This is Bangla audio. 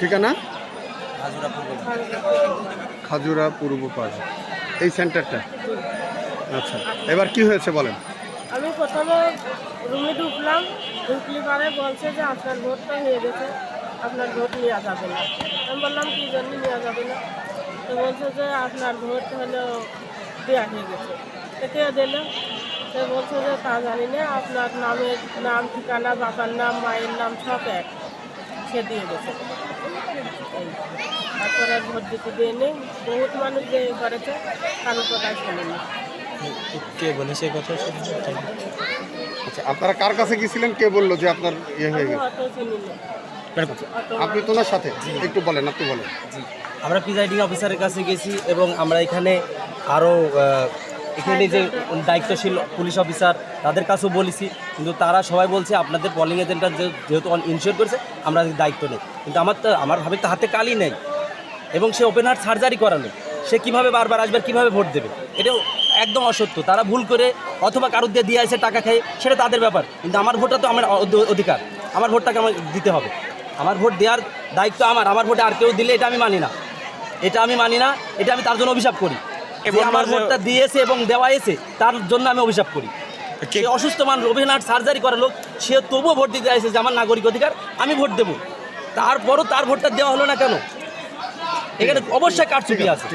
ঠিকানা? খাজুরা পূর্ব পাড়া। এই সেন্টারটা? আচ্ছা এবার কি হয়েছে বলেন? আমি প্রথমে রুমে ঢুকলাম ঢুকলি পরে বলছে যে আপনার ভোটটা হয়ে গেছে আপনার ভোট নেওয়া যাবে না। আমি বললাম কী জন্য নেওয়া যাবে না? তো বলছে যে আপনার ভোট হলো দেওয়া হয়ে গেছে। তো কে দিল? তো বলছে যে তা জানি না আপনার নামের নাম ঠিকানা বাবার নাম মায়ের নাম সব এক। দিয়ে গেছে। তারপরে আর ভোট দিতে দিয়ে নেই বহুত মানুষ যে করেছে কারও কথাই শোনেনি কে বলে? সেই কথা আচ্ছা আপনারা কার কাছে গিয়েছিলেন? কে বলল যে আপনার ইয়ে হয়ে গেছে? অত চিনি না। আপনি তো সাথে। একটু বলেন আপনি বলেন। জি আমরা প্রিজাইডিং অফিসারের কাছে গেছি এবং আমরা এখানে আরও এখানে যে দায়িত্বশীল পুলিশ অফিসার, তাদের কাছেও বলেছি, কিন্তু তারা সবাই বলছে আপনাদের পলিং এজেন্টটা যেহেতু ইনশিওর করেছে, আমরা দায়িত্ব নেই। কিন্তু আমার তো, আমার ভাবে তো হাতে কালি নেই। এবং সে ওপেন হার্ট সার্জারি করানো সে কীভাবে বারবার আসবে, কীভাবে ভোট দেবে? এটাও একদম অসত্য। তারা ভুল করে অথবা কারোর দিয়ে দিয়ে আসে টাকা খেয়ে, সেটা তাদের ব্যাপার। কিন্তু আমার ভোটটা তো আমার অধ- অধিকার। আমার ভোটটাকে আমার দিতে হবে। আমার ভোট দেওয়ার দায়িত্ব আমার। আমার ভোটে আর কেউ দিলে এটা আমি মানি না। এটা আমি মানি না। এটা আমি তার জন্য অভিশাপ করি। যে আমার ভোটটা দিয়েছে এবং দেওয়া এসে তার জন্য আমি অভিশাপ করি। সে অসুস্থ মানুষ রবীন্দ্রনাথ সার্জারি করা লোক সে তবুও ভোট দিতে আসে যে আমার নাগরিক অধিকার আমি ভোট দেবো। তারপরও তার ভোটটা দেওয়া হলো না কেন? এখানে অবশ্যই কারচুপি আছে।